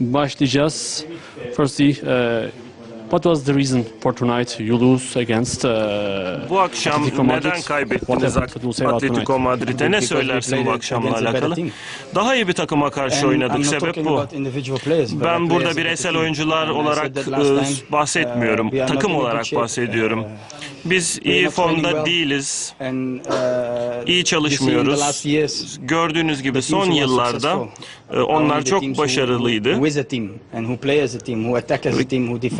başlayacağız. Firstly, uh, what was the reason for tonight you lose against uh, Bu akşam Atletico Madrid? neden kaybettiniz Atletico? Madrid'e? Ne söylersin bu akşamla alakalı? Daha iyi bir takıma karşı oynadık. Sebep bu. Ben burada bireysel oyuncular olarak time, bahsetmiyorum. uh, Takım olarak bahsediyorum. Uh, Biz iyi formda değiliz. Uh, İyi çalışmıyoruz. Gördüğünüz gibi son yıllarda e, onlar çok başarılıydı.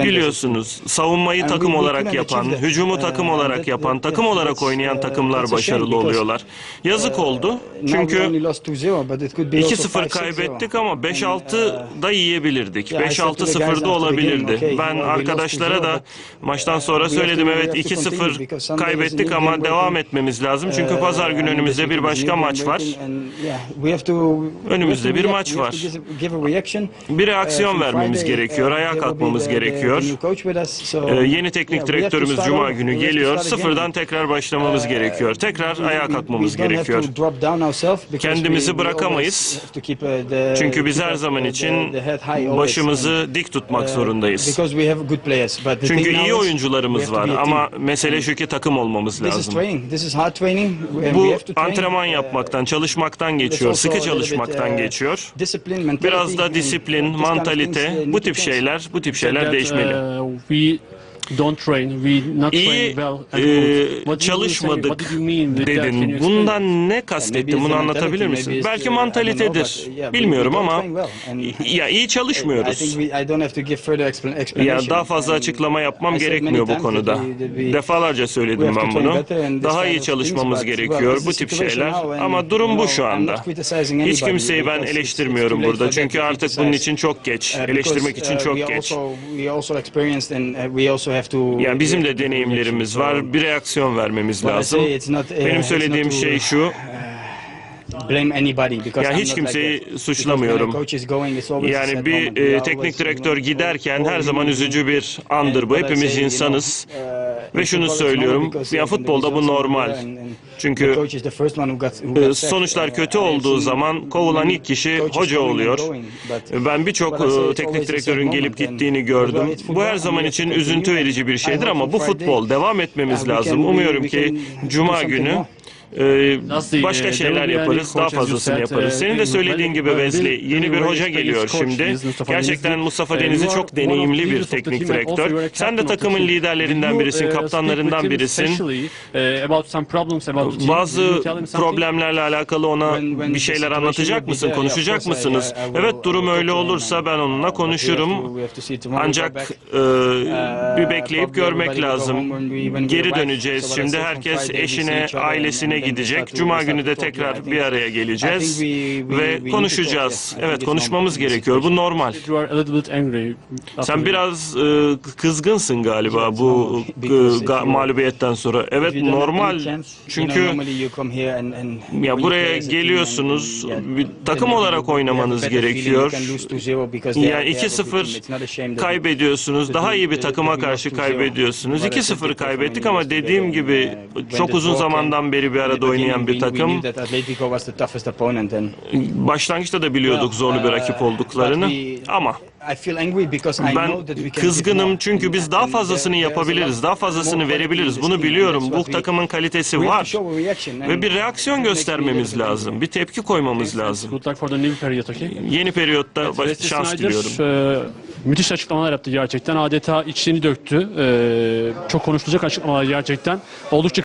Biliyorsunuz savunmayı And takım olarak yapan, hücumu takım Uh, olarak yapan, takım olarak oynayan uh, takımlar başarılı oluyorlar. Yazık oldu. Now we Çünkü only lost 2-0, but it could be also 2-0 5-6-0. kaybettik ama And, 5-6 uh, da yiyebilirdik. Yeah, I said to the guys 5-6-0 da after the game, olabilirdi. okay, Ben arkadaşlara 2-0, da maçtan uh, sonra söyledim evet we have to continue 2-0 because Sunday is a kaybettik ama devam etmemiz lazım. Çünkü Uh, pazar günü önümüzde bir başka maç var. Önümüzde bir maç var. Bir reaksiyon vermemiz gerekiyor. Ayağa kalkmamız gerekiyor. Ee, yeni teknik direktörümüz Cuma günü geliyor. Sıfırdan tekrar başlamamız gerekiyor. Tekrar ayağa kalkmamız gerekiyor. Kendimizi bırakamayız. Çünkü biz her zaman için başımızı dik tutmak zorundayız. Çünkü iyi oyuncularımız var ama mesele şu ki takım olmamız lazım. Bu antrenman Uh, yapmaktan, çalışmaktan geçiyor, sıkı çalışmaktan uh, geçiyor. Biraz da disiplin, mantalite, uh, bu tip şeyler, bu tip şeyler değişmeli. Uh, we don't train, we not İyi train well. and e, çalışmadık dedin. Bundan ne kastettin? Bunu anlatabilir misin? Belki know, mantalitedir. Bilmiyorum ama ya iyi çalışmıyoruz. Ya daha fazla açıklama yapmam gerekmiyor bu konuda. Defalarca söyledim ben bunu. Daha iyi çalışmamız gerekiyor. Bu tip şeyler. Ama durum bu şu anda. Hiç kimseyi ben eleştirmiyorum burada. Çünkü artık bunun için çok geç. Uh, Eleştirmek için uh, çok geç. Uh. Yani bizim de deneyimlerimiz var. Bir reaksiyon vermemiz lazım. uh, Benim it's söylediğim şey şu. blame anybody because Ya I'm hiç kimseyi like suçlamıyorum. Yani bir We e, teknik direktör giderken her zaman üzücü bir andır bu. Hepimiz insanız. Ve şunu söylüyorum, ya futbolda bu normal. Çünkü e, sonuçlar Uh, kötü olduğu zaman kovulan ilk kişi hoca oluyor. but- Ben birçok e, teknik direktörün gelip gittiğini gördüm. Bu her zaman için üzüntü verici bir şeydir ama bu futbol. Devam etmemiz uh, lazım. Umuyorum ki Cuma günü e, Nasıl, başka e, şeyler yaparız, daha fazlasını yaparız. uh, Senin de söylediğin gibi very- Wesley, yeni bir hoca geliyor şimdi. Gerçekten. Mustafa Uh, Denizli çok deneyimli bir teknik direktör. Sen de takımın liderlerinden birisin, uh, kaptanlarından birisin. especially, about some problems about the team? Did Bazı problemlerle alakalı ona bir şeyler anlatacak mısın, konuşacak mısınız? Evet durum öyle olursa ben onunla konuşurum. Ancak e, bir Uh, bekleyip görmek lazım. Geri döneceğiz. Şimdi herkes eşine, ailesine we gidecek. Cuma günü de tekrar bir araya geleceğiz ve konuşacağız. Evet konuşmamız gerekiyor. Bu normal. Sen biraz e, kızgınsın galiba bu e, ga- mağlubiyetten sonra. Evet normal. Çünkü ya buraya geliyorsunuz, bir takım olarak oynamanız gerekiyor. You can lose 2-0 because they are- Yani they have a good 2-0 team. It's not a shame that- kaybediyorsunuz. Daha iyi bir takıma karşı 2-0. kaybediyorsunuz. But I 2-0 think they kaybettik ama dediğim gibi uh, çok uzun zamandan beri bir arada oynayan bir takım. Başlangıçta da biliyorduk zorlu bir rakip Uh, olduklarını but we- ama ben kızgınım çünkü biz daha And fazlasını yapabiliriz, daha fazlasını verebiliriz. Bunu biliyorum. Bu takımın kalitesi var ve bir reaksiyon göstermemiz lazım. Bir tepki koymamız lazım. Yeni periyotta şans diliyorum. e, müthiş açıklamalar yaptı gerçekten. Adeta içini döktü. E, çok konuşulacak açıklamalar gerçekten. Oldukça